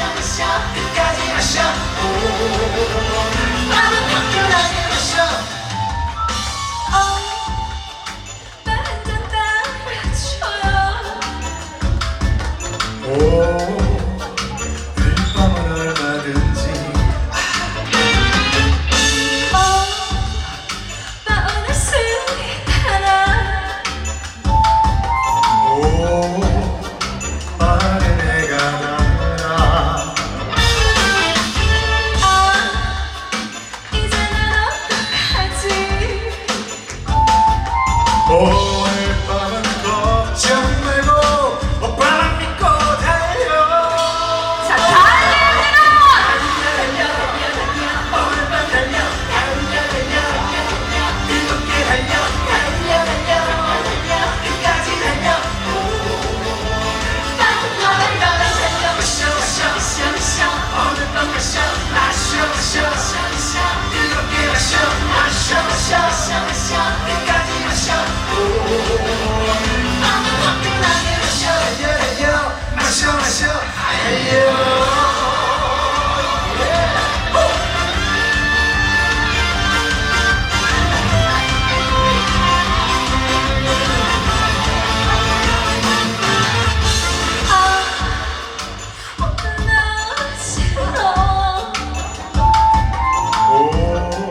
마셔 마셔 끝까지 마셔. 나는 화끈하게 마셔. 나한잔 따라줘요. 오 미쳐 달려 오,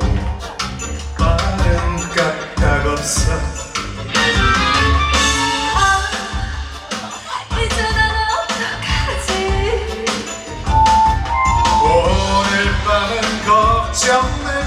빠른 까딱 없어. 江南